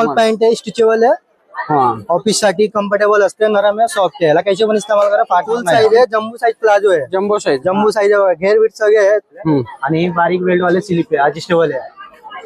Formal. Pant आहे stitchable आहे. हा. ऑफिससाठी कम्फर्टेबल असते नरम आहे सॉफ्ट आहे. याला काही पण इस्तेमाल करा फाटून साईज आहे जम्बू साईज प्लाझो आहे. जम्बो साईज जम्बू साईज आहे घेर विट सगळे आहेत. हम्म. आणि बारीक बेल्ट वाले स्लिप आहे अडजस्टेबल आहे.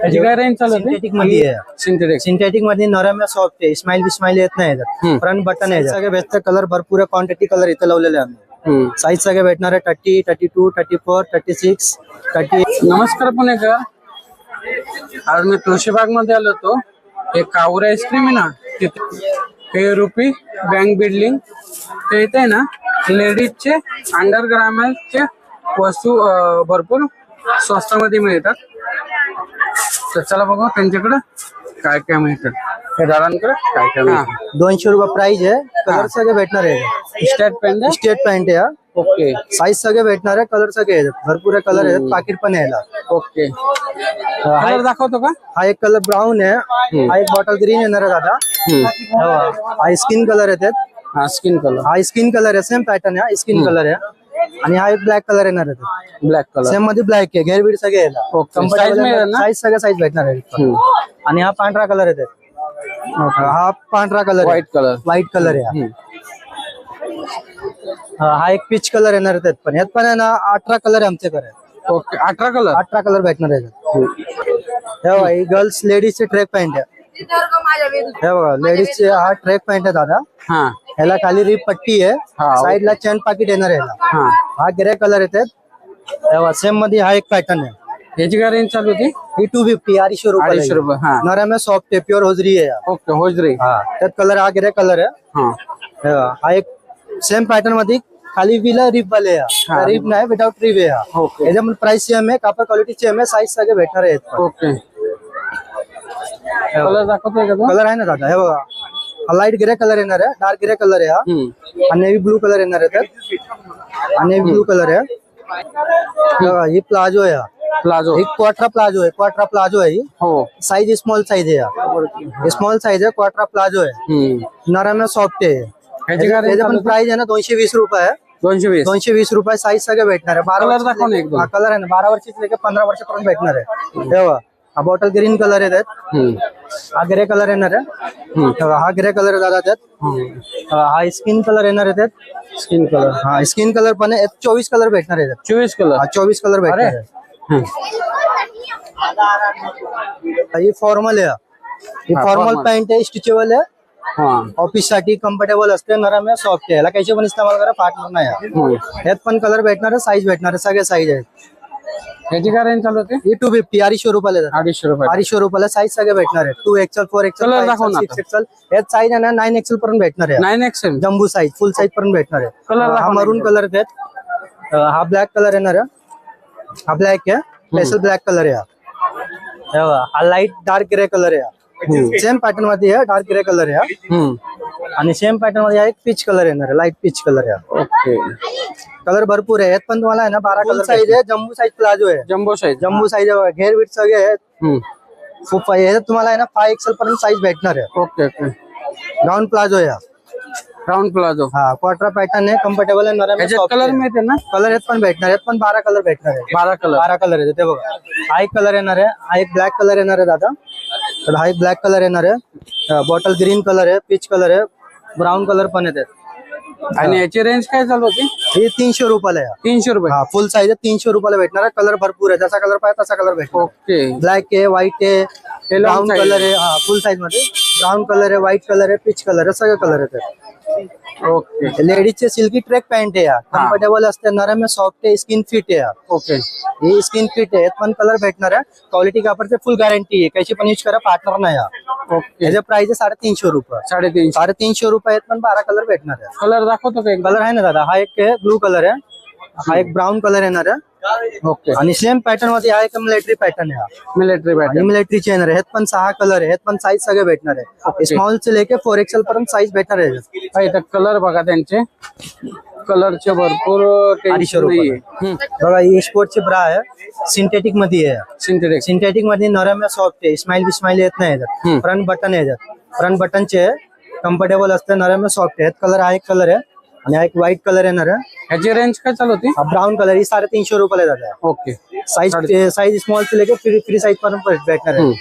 त्याची काय रेंज चालू सिंथेटिकमध्ये आहे. सिंथेटिक सिंथेटिकमध्ये नरम आहे सॉफ्ट आहे. स्माइल बिस्माइल येत नाही. फ्रंट बटन आहे सगळे बेस्ट कलर भरपूर क्वांटिटी कलर इथे लावलेले आहे आम्ही साईज सगळे भेटणार आहे. Thirty thirty two thirty four thirty six thirty नमस्कार पुणेकर. आज मी तुळशीबागमध्ये आलो होतो. हे कावर आईस्क्रीम आहे ना तिथे हे रुपी बँक बिल्डिंग ते इथे ना लेडीजचे अंडर वस्तू भरपूर स्वस्तामध्ये मिळतात. तर चला बघू त्यांच्याकडे काय काय मिळतात हे। दादांकडे काय काय मिळतं दोनशे रुपये प्राइस आहे कलर सगळे भेटणार आहे स्टेट पेन स्टेट पॅन्ट आहे. ओके साईज सगळे भेटणार आहे कलर सगळे आहेत भरपूर कलर आहेत पाकिट पण आहे याला ओके हा। कलर दाखवतो का? हा एक कलर ब्राऊन आहे हा एक बॉटल ग्रीन येणार आहे दादा. हा. स्किन कलर येतात हा स्किन कलर हा स्किन कलर आहे सेम पॅटर्न आहे स्किन कलर आहे आणि हा एक ब्लॅक कलर येणार आहे ब्लॅक कलर सेममध्ये ब्लॅक आहे घेरबीड सगळे Okay. Size मिळेल ना? साईज सगळे साईज भेटणार आहे. आणि हा पांढरा कलर येते हा पांढरा colour white colour white colour आहे हा. हा एक पिच कलर येणार आहे त्यात पण. यात पण आहे ना अठरा कलर आहे आमच्याकडे. ओके अठरा कलर अठरा कलर भेटणार आहे हे बघा ही गर्ल्स लेडीजचे ट्रॅक पॅन्ट आहे. हे बघा लेडीजचे हा ट्रॅक पॅन्ट आहे दादा. हा. ह्याला खाली रिप पट्टी आहे. हा, साईडला चेन पाकिट येणार आहे ह्याला. हा हा ग्रे कलर येते सेममध्ये हा एक पॅटर्न आहे. याची काय रेंज चालू होती? ही टू फिफ्टी अडीचशे रुपये अडीचशे रुपये हा. नरम सॉफ्ट आहे प्युअर होजरी आहे. हा. Okay hosiery. हा. त्यात कलर हा ग्रे कलर आहे. हा. हे बघा, हा एक सेम पॅटर्नमध्ये खाली विला रिप वाले हा. रिप नाही विदाउट रिप आहे हा. ओके याच्यामध्ये प्राइस सेम आहे कापड क्वालिटी सेम आहे साईज सगळे भेटणार आहेत. ओके कलर दाखवतोय का तो? कलर आहे ना दादा हे बघा. हा लाइट ग्रे कलर येणार आहे डार्क ग्रे कलर आहे हा. हम्म. आणि नेव्ही ब्लू कलर येणार आहे त्यात. आणि नेव्ही ब्लू कलर आहे. हे बघा, ही प्लाझो आहे हा. प्लाझो एक क्वाट्रा प्लाजो है क्वाट्रा प्लाजो है ही। हो साईज स्मॉल साईज आहे स्मॉल साइज़ है क्वाट्रा प्लाजो है। हम्म. नरम आहे सॉफ्ट है? प्राइस आहे ना दोनशे वीस रुपये आहे दोनशे वीस दोनशे वीस रुपये साईज सगळे भेटणार आहे। बारा वर्ष. हा कलर आहे ना बारा वर्षाचे लेके पंधरा वर्षापर्यंत भेटणार आहे। तेव्हा हा बॉटल ग्रीन कलर हम्म. हा ग्रे कलर येणार आहे. हा ग्रे कलर दादा त्यात. हम्म. हा हा स्किन कलर येणार आहे त्यात. स्किन कलर हा स्किन कलर पण चोवीस कलर भेटणार आहे. चोवीस कलर हा चोवीस कलर भेटणार आहे. हम्म. ही फॉर्मल आहे. हा. फॉर्मल. पॅन्ट आहे स्टिचेबल आहे. हा. ऑफिससाठी कम्फर्टेबल असते नरम आहे सॉफ्ट आहे. याला काही पण इस्तेमाल करा फाटणार नाही. यात पण कलर भेटणार आहे साईज भेटणार आहे सगळे साईज आहेत. याची काय रेंज चालू होती? ही टू फिफ्टी अडीचशे रुपयाला. अडीचशे रुपये अडीचशे रुपयाला साईज सगळे भेटणार आहे two XL four XL Color दाखव ना सिक्स एक्सेल यात साईज आहे ना नाईन एक्सेल पर्यंत भेटणार आहे. Nine XL jumbo size full size पर्यंत भेटणार आहे. Color हा दाखव ना मरून कलर आहेत. अं, हा ब्लॅक कलर येणार आहे. हा ब्लॅक आहे. स्पेशल ब्लॅक कलर आहे हा. हे हा लाइट डार्क ग्रे कलर आहे सेम पॅटर्नमध्ये आहे डार्क ग्रे कलर आहे हा. हम्म. आणि सेम पॅटर्नमध्ये हा एक पिच कलर येणार आहे लाइट पिच कलर आहे ओके कलर भरपूर आहे यात पण तुम्हाला आहे ना बारा कलर साईज आहे. जम्बू साईज प्लाझो आहे. जम्बो साईज जम्बू साईज घेर विट सगळे आहेत. खूप तुम्हाला आहे ना फाय एक्सेल पर्यंत साईज भेटणार आहे. ओके ओके ग्राउंड प्लाझो आहे हा. राऊंड प्लाझो हा क्वार्टर पॅटर्न आहे कम्फर्टेबल आहे नरम याच्यात कलर मिळते ना? कलर यात पण भेटणार यात पण बारा कलर भेटणार आहे. बारा कलर बारा कलर आहे ते बघा. हा एक कलर येणार आहे हा एक ब्लॅक कलर येणार आहे दादा. तर हा एक ब्लॅक कलर येणार आहे. बॉटल ग्रीन कलर आहे पिच कलर आहे ब्राऊन कलर पण येते आणि याची रेंज काय चालू होती? हे तीनशे रुपयाला आहे. तीनशे रुपये. हा फुल साईज आहे तीनशे रुपयाला भेटणार आहे कलर भरपूर आहे. जसा कलर पाहिजे तसा कलर भेटणार. ओके ब्लॅक आहे व्हाईट आहे long ब्राऊन size. कलर आहे. हा फुल साईजमध्ये. ब्राऊन कलर आहे व्हाईट कलर आहे पिच कलर आहे सगळे कलर येतात. ओके लेडीजचे सिल्की ट्रॅक पॅन्ट आहे कम्फर्टेबल असते नरम आहे सॉफ्ट आहे स्किन फिट आहे हा. ओके ही स्किन फिट आहे यात पण कलर भेटणार आहे. क्वालिटी कापडचे फुल गॅरंटी आहे. कशी पण यूज करा फाटणार नाही हा. ओके याचे प्राइस आहे साडेतीनशे रुपये. साडेतीनशे. साडेतीनशे रुपयात पण बारा कलर भेटणार आहे. कलर दाखवतो का एकदा? कलर आहे ना दादा? हा एक ब्लू कलर आहे. हा एक ब्राऊन कलर येणार आहे. ओके. आणि सेम पॅटर्नमध्ये हा एक मिलिटरी पॅटर्न आहे हा. मिलिटरी आणि बॅटरी मिलिटरीचे येणार आहे. ह्यात पण सहा कलर आहे. ह्यात पण साईज सगळे भेटणार आहे. स्मॉल से लेके फोर एक्सेल पर्यंत साईज भेटणार आहे. इथं कलर बघा त्यांचे. कलरचे भरपूर अडीचशे रुपये. बघा ही स्पोर्टची ब्रा आहे. सिंथेटिकमध्ये आहे. सिंथेटिक सिंथेटिकमध्ये नरम आहे सॉफ्ट आहे. स्माइल बिस्माइल येत नाही. याच्यात. फ्रंट बटन आहे याच्यात. फ्रंट बटनचे कम्फर्टेबल असते नरम आहे सॉफ्ट आहे. कलर हा एक कलर आहे. आणि हा एक व्हाईट कलर येणार आहे. ह्याची रेंज काय चालू होती? हा ब्राऊन कलर ही साडेतीनशे रुपयाला जात ओके आहे साईज साईज स्मॉल से लेके फ्री फ्री साईज पर्यंत भेटणार आहे.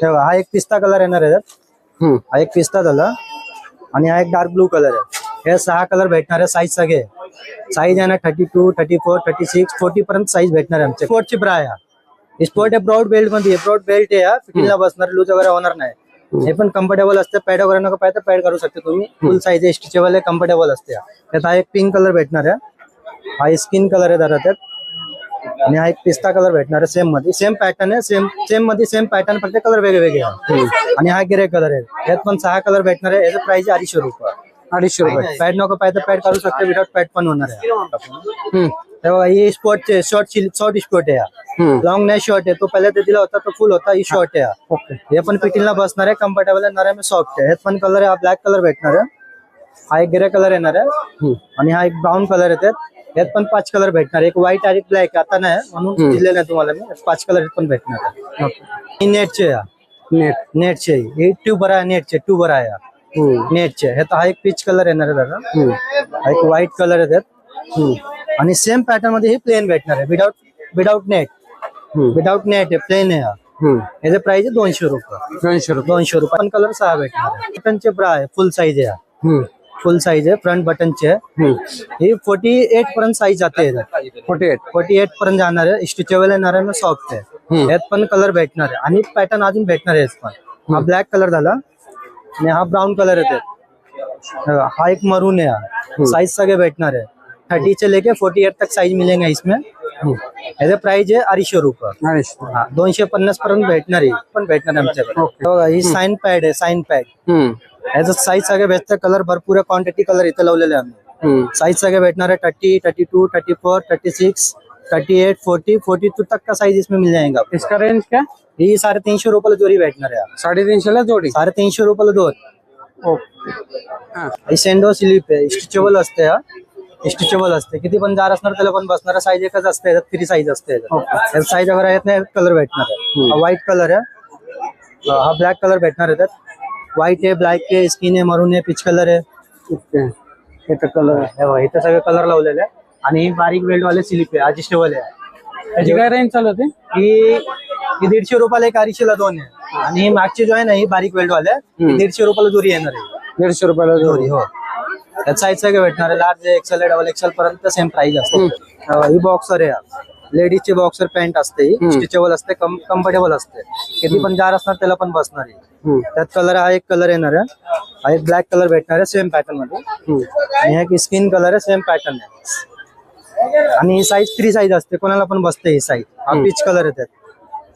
तेव्हा हा एक पिस्ता कलर येणार आहे. हम्म. हा एक पिस्ता झाला. आणि हा एक डार्क ब्लू कलर आहे. हे सहा कलर भेटणार आहे साईज सगळे. साईज आहे ना thirty two thirty four thirty six forty पर्यंत साईज भेटणार आहे आमच्या स्पोर्टची ब्रा आहे स्पोर्ट आहे ब्रॉड बेल्टमध्ये. ब्रॉड बेल्ट आहे फिटिंगला बसणार लूज वगैरे होणार नाही. हे पण कम्फर्टेबल असते. पॅड वगैरे नको पाहिजे पॅड करू शकते तुम्ही. फुल साईज आहे. स्ट्रेचेबल आहे कम्फर्टेबल असते. त्यात हा एक पिंक कलर भेटणार आहे. हा स्किन कलर आहे जरा त्यात. आणि हा एक पिस्ता कलर भेटणार आहे सेममध्ये. सेम पॅटर्न आहे सेम सेममध्ये सेम पॅटर्न फक्त कलर वेगळे वेगळे आहे आणि हा ग्रे कलर आहे. यात पण सहा कलर भेटणार आहे. याचं प्राइस अडीचशे रुपये. अडीचशे रुपये. पॅड नको पाहिजे पॅड काढू शकते. विदाउट पॅड पण होणार आहे. तेव्हा ही स्पॉटचे शॉर्ट शॉर्ट स्पॉट आहे हम्म. लॉंग नाही शॉर्ट आहे. तो पहिला ते दिला होता तो फुल होता ही शॉर्ट आहे ओके हे पण फिटिंगला बसणार आहे कम्फर्टेबल आहे नरम सॉफ्ट आहे. ह्यात पण कलर आहे ब्लॅक कलर भेटणार आहे. हा एक ग्रे कलर येणार आहे. हम्म. आणि हा एक ब्राऊन कलर येतात यात पण पाच कलर भेटणार एक व्हाईट आणि ब्लॅक आता नाही म्हणून दिले नाही तुम्हाला मी. पाच कलर पण भेटणार आहे. ही नेटचे नेट नेटचे हे. ट्यूबर आहे. नेटचे ट्यूबर आहे हम्म. नेटचे हे हा एक पीच कलर येणार आहे दादा. हम्म. एक व्हाईट कलर येतात. हम्म. आणि सेम पॅटर्नमध्ये हे प्लेन भेटणार आहे. Without without net. Without net आहे प्लेन आहे हा. याचे प्राइस आहे दोनशे रुपये. दोनशे रुपये. दोनशे रुपये. पण कलर सहा भेटणार आहे. बटनचे ब्रा आहे फुल साईज आहे. फुल साईज आहे फ्रंट बटनचे आहे. ही फोर्टी एट पर्यंत साईज जाते फोर्टी एट फोर्टी एट पर्यंत जाणार आहे. स्ट्रेचेबल येणार आहे सॉफ्ट आहे. हम्म. यात पण कलर भेटणार आहे. आणि पॅटर्न अजून भेटणार आहे यात पण. हा ब्लॅक कलर झाला. आणि हा ब्राऊन कलर येते हा एक मरून आहे साइज सगळे भेटणार आहे. थर्टी से लेके फोर्टी एट तक साइज़ मिलेंगे इसमें। याचे प्राइस आहे अडीचशे रुपये हा दोनशे पन्नास पर्यंत भेटणार आहे पण भेटणार आमच्याकडे बघा, ही साइन पॅड आहे साइन पॅड हम्म. याचं साईज सगळे भेटतं कलर भरपूर आहे क्वांटिटी कलर इथं लावलेले आम्ही हम्म. साइज़ सगळे भेटणार है thirty thirty two thirty four thirty six thirty eight forty forty two तक का साइज़ इसमें मिल जाएगा इसका रेंज क्या? ही साढ़े तीनशे रुपयाला जोडी भेटणार आहे साडेतीनशे ला जोडी? साढ़े तीनशे रुपयाला दोन ओके हा. ही सेंडो स्लिप आहे स्ट्रेचेबल असते हा। स्ट्रेचेबल असते. किती पण जार असणार त्याला पण बसणार साईज एकच असते याच्यात साईज असते? साईज वगैरे येत नाही कलर भेटणार आहे. हा व्हाईट कलर आहे. हा ब्लॅक कलर भेटणार आहे त्यात. व्हाईट आहे ब्लॅक आहे स्किन आहे मरून आहे पिच कलर आहे. इथं कलर हे बघा, इथं सगळे कलर लावलेले आहे आणि ही बारीक वेल्ड वाले स्लिप आहे अजिस्टेबल आहे. त्याची काय रेंज चालू होती? ही ही दीडशे रुपयाला एक अडीचशेला दोन आहे. आणि ही मागची जो आहे ना ही बारीक वेल्ड वाले ही दीडशे रुपयाला दोरी येणार आहे. दीडशे रुपयाला दोरी. हो. त्यात साईज सगळे भेटणार आहे? लार्ज एक्सेल डबल एक्सेल पर्यंत सेम प्राइस असते. ही बॉक्सर आहे. लेडीजची बॉक्सर पॅन्ट असते. ही स्ट्रेचेबल असते कम्फर्टेबल असते. किती पण जार असणार त्याला पण बसणार आहे. त्यात कलर हा एक कलर येणार आहे. हा एक ब्लॅक कलर भेटणार आहे सेम पॅटर्नमध्ये. आणि हा एक स्किन कलर आहे सेम पॅटर्न आहे. आणि ही साईज थ्री साईज असते. कोणाला पण बसते ही साईज हा पीच कलर येतात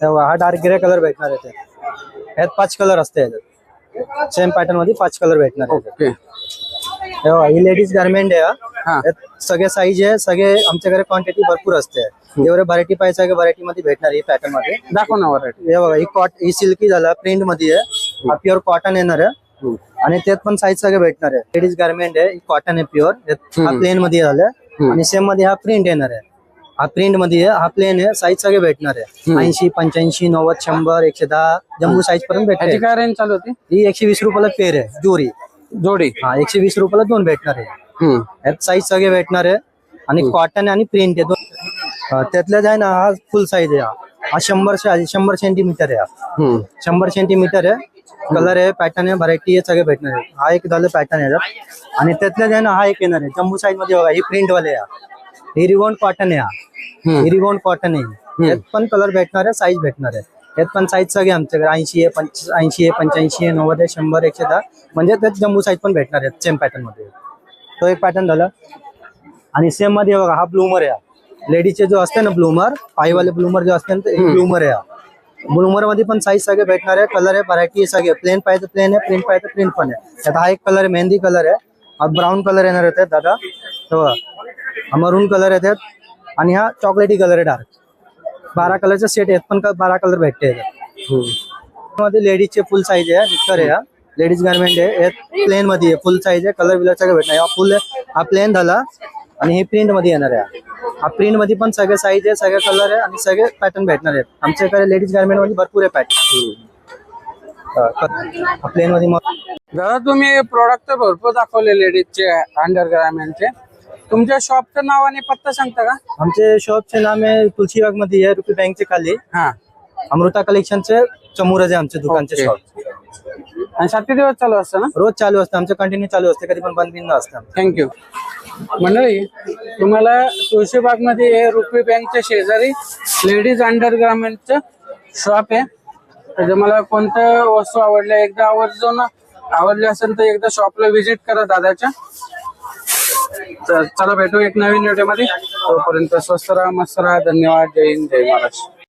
तेव्हा हा डार्क ग्रे कलर भेटणार आहे त्यात. यात पाच कलर असते याच्यात. सेम पॅटर्नमध्ये पाच कलर भेटणार आहे ही लेडीज गार्मेंट आहे सगळे साईज आहे सगळे आमच्याकडे क्वांटिटी भरपूर असते. जेवढे व्हरायटी पाहिजे व्हरायटी मध्ये भेटणार ही पॅटर्नमध्ये. दाखव ना व्हरायटी हे बघा ही कॉट ही सिल्की झाला प्रिंटमध्ये आहे. हा प्युअर कॉटन येणार आहे. आणि त्यात पण साईज सगळे भेटणार आहे. लेडीज गार्मेंट आहे कॉटन आहे प्युअर हा प्लेन मध्ये झालं. आणि सेममध्ये हा प्रिंट येणार आहे. हा प्रिंटमध्ये हा प्लेन आहे साईज सगळे भेटणार आहे. ऐंशी पंच्याऐंशी नव्वद शंभर एकशे दहा जम्बू साईज पर्यंत भेटते काय रेंज चालू होती? ही एकशे वीस रुपयाला पेर आहे जोरी. जोडी हा एकशे वीस रुपयाला दोन भेटणार आहे हम्म. यात साईज सगळे भेटणार आहे आणि कॉटन आणि प्रिंट आहे दोन अं, त्यातल्या जे आहे ना हा फुल साईज आहे हा. हा शंभर शंभर सेंटीमीटर आहे हा. हम्म. शंभर सेंटीमीटर आहे कलर आहे पॅटर्न आहे व्हरायटी आहे सगळे भेटणार आहे हा एक झालं पॅटर्न आहे याच्यात. आणि त्यातल्या जे आहे ना हा एक येणार आहे जम्बू साईजमध्ये बघा ही प्रिंट वाले आहे हा. ही रिवॉन कॉटन आहे हा हम्म. ही रिवॉन कॉटन आहे यात पण कलर भेटणार आहे साईज भेटणार आहे यात पण साईज सगळे आमच्याकडे ऐंशी आहे पंच ऐंशी आहे पंच्याऐंशी आहे नव्वद आहे शंभर एकशे दहा. म्हणजे त्यात जम्बू साईज पण भेटणार आहे सेम पॅटर्नमध्ये. तो एक पॅटर्न झाला. आणि सेममध्ये बघा हा ब्लूमर आहे लेडीजचे जो असते ना ब्लूमर पाईवाले ब्लूमर जो असते ना ते ब्लूमर आहे ब्लूमरमध्ये पण साईज सगळे भेटणार आहे कलर आहे व्हरायटी आहे सगळे. प्लेन पाहिजे प्लेन आहे प्रिंट पाहिजे प्रिंट पण आहे. त्यात हा एक कलर आहे मेहंदी कलर आहे. हा ब्राऊन कलर येणार त्यात दादा. हा मरून कलर त्यात. आणि हा चॉकलेटी कलर आहे डार्क बारा कलरचा सेट आहेत पण का- बारा कलर भेटते. मध्ये लेडीजचे फुल साईज आहे निकर आहे लेडीज गार्मेंट आहे प्लेन मध्ये आहे फुल साईज आहे कलर विलर सगळं भेटणार. हा फुल हा प्लेन झाला आणि हे प्रिंटमध्ये येणार आहे हा. प्रिंटमध्ये पण सगळे साईज आहे सगळे कलर आहे आणि सगळे पॅटर्न भेटणार आहेत. आमच्याकडे लेडीज गार्मेंटमध्ये भरपूर आहे पॅटर्न प्लेन मध्ये मग दादा तुम्ही प्रोडक्ट तर भरपूर दाखवले लेडीजचे अंडर गार्मेंटचे तुमच्या शॉपचं नाव आणि पत्ता सांगता का? आमचे शॉपचे नाम आहे तुलसीबागमध्ये रुपी बँकचे खाली. हा. अमृता कलेक्शनचे समोरच आहे आमचे दुकानचे. शॉप आणि सात ते दिवस चालू असतं ना? रोज चालू असतं. आमचं कंटिन्यू चालू असते. कधी पण बंद बिंद असतं थँक्यू मंडळी तुम्हाला तुळशीबागमध्ये हे रुपी बँकच्या शेजारी लेडीज अंडर गार्मेंटचं शॉप आहे. तर जर मला कोणत्या वस्तू आवडल्या एकदा आवर्जून आवडल्या असेल तर एकदा शॉपला व्हिजिट करा दादाच्या. तर चला भेटू एक नवीन व्हिडिओमध्ये तोपर्यंत स्वस्त राहा मस्त राहा. धन्यवाद. जय हिंद जय महाराष्ट्र.